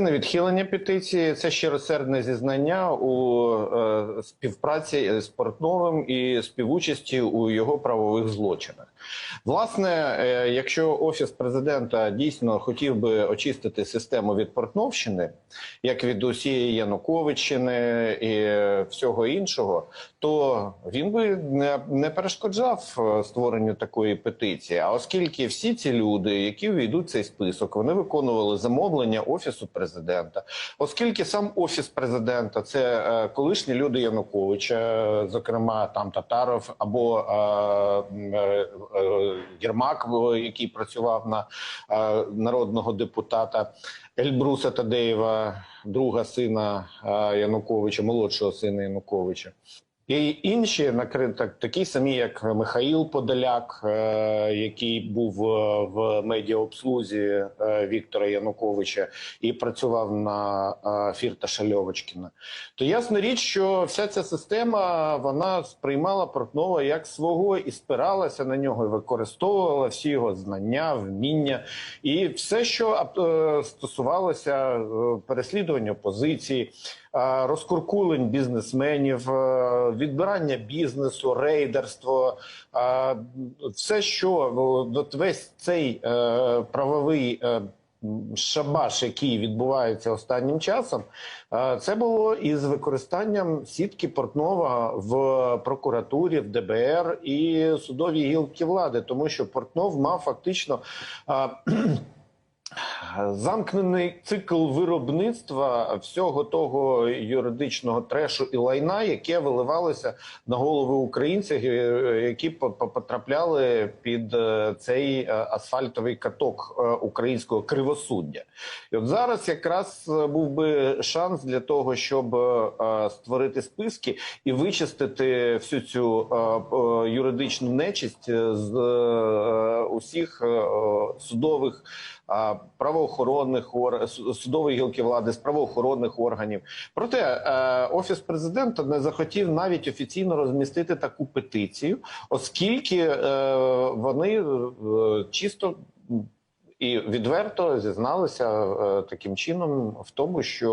Не відхилення петиції це щиросердне зізнання у е, співпраці з Портновим і співучасті у його правових злочинах. Власне, е, якщо офіс президента дійсно хотів би очистити систему від Портновщини, як від усієї Януковиччини і всього іншого, то він би не, не перешкоджав е, створенню такої петиції. А оскільки всі ці люди, які увійдуть в цей список, вони виконували замовлення офісу президента, оскільки сам офіс президента це е, колишні люди Януковича, е, зокрема там Татаров або е, Єрмак, який працював на народного депутата Ельбруса Тадеєва, друга сина Януковича, молодшого сина Януковича. І інші накри- так, такі самі, як Михаїл Подоляк, е, який був е, в медіаобслузі е, Віктора Януковича і працював на е, Фірташа Льовочкіна, то ясна річ, що вся ця система вона сприймала Портнова як свого і спиралася на нього, і використовувала всі його знання, вміння. І все, що е, стосувалося е, переслідування опозиції, розкуркулень бізнесменів, е, відбирання бізнесу, рейдерство, е, все, що е, от весь цей е, правовий. е, Шабаш, який відбувається останнім часом, е, це було із використанням сітки Портнова в прокуратурі, в ДБР і судовій гілки влади, тому що Портнов мав фактично е, замкнений цикл виробництва всього того юридичного трешу і лайна, яке виливалося на голови українців, е, які по- по- потрапляли під е, цей е, асфальтовий каток українського кривосуддя. І от зараз якраз був би шанс для того, щоб створити списки і вичистити всю цю юридичну нечисть з усіх е, судових правоохоронних судової гілки влади з правоохоронних органів. Проте е, офіс президента не захотів навіть офіційно розмістити таку петицію, оскільки е, вони чисто. І відверто зізналися е, таким чином в тому, що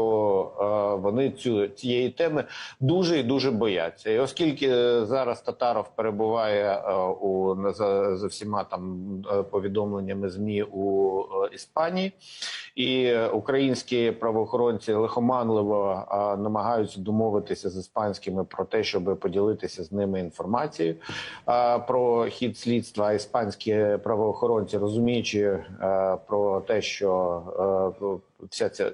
е, вони цю цієї теми дуже і дуже бояться. І оскільки зараз Татаров перебуває е, у за, за всіма там е, повідомленнями змі у е, Іспанії, і українські правоохоронці лихоманливо намагаються домовитися з іспанськими про те, щоб поділитися з ними інформацією про хід слідства. Іспанські правоохоронці, розуміючи про те, що вся ця